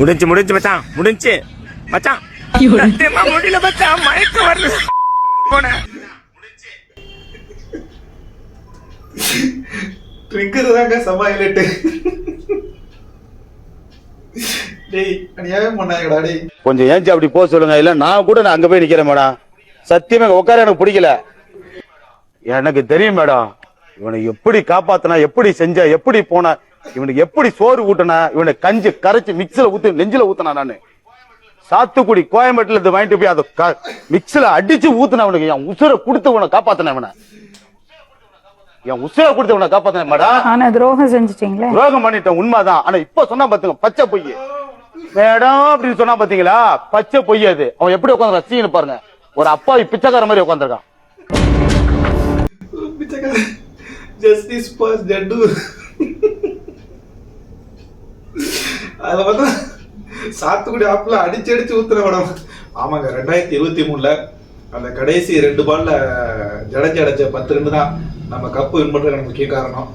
முடிஞ்சு முடிஞ்சு மச்சான். முடிஞ்சு. மச்சான். முடியல மச்சான். மயக்க வரல போன ட்ரிங்கர் தாங்க செம்ம ஹைலைட்டு டேய் அநியாயம் பண்ணாங்கடா டேய். கொஞ்சம் ஏஞ்சி அப்படி போக சொல்லுங்க. இல்ல நான் கூட நான் அங்க போய் நிக்கிறேன் மேடம். சத்தியமா உட்கார எனக்கு பிடிக்கல. எனக்கு தெரியும் மேடம். இவனை எப்படி காப்பாத்தினா எப்படி செஞ்ச எப்படி போன இவனுக்கு எப்படி சோறு ஊட்டினா இவனை கஞ்சி கரைச்சு மிக்ஸில ஊத்து நெஞ்சில ஊத்தினா நானு? சாத்துக்குடி கோயம்பேட்டுல இருந்து வாங்கிட்டு போய் அதை மிக்ஸில அடிச்சு ஊத்துன அவனுக்கு என் உசுரை கொடுத்து உன காப்பாத்தின இவனை? என் உசுரை கொடுத்து உன காப்பாத்தின மேடம் ஆனா துரோகம் செஞ்சுட்டீங்களே? துரோகம் பண்ணிட்டேன் உண்மைதான். ஆனா இப்ப சொன்னா பாத்துங்க பச்சை பொய் மேடம் அப்படின்னு சொன்னா பாத்தீங்களா? பச்சை பொய் அது. அவன் எப்படி உட்காந்து ரசிகன்னு பாருங்க. ஒரு அப்பாவி பிச்சைக்கார மாதிரி உட்காந்துருக்கான். ஜஸ்டிஸ் பாஸ் அதுல பார்த்தா சாத்துக்குடி ஆப்பிள் அடிச்சு அடிச்சு ஊத்துன மேடம் ஆமாங்க ரெண்டாயிரத்தி இருபத்தி மூணுல அந்த கடைசி ரெண்டு பால்ல ஜடஞ்சு அடைச்ச பத்து ரெண்டு தான் நம்ம கப்பு வின் பண்றதுக்கு முக்கிய காரணம்.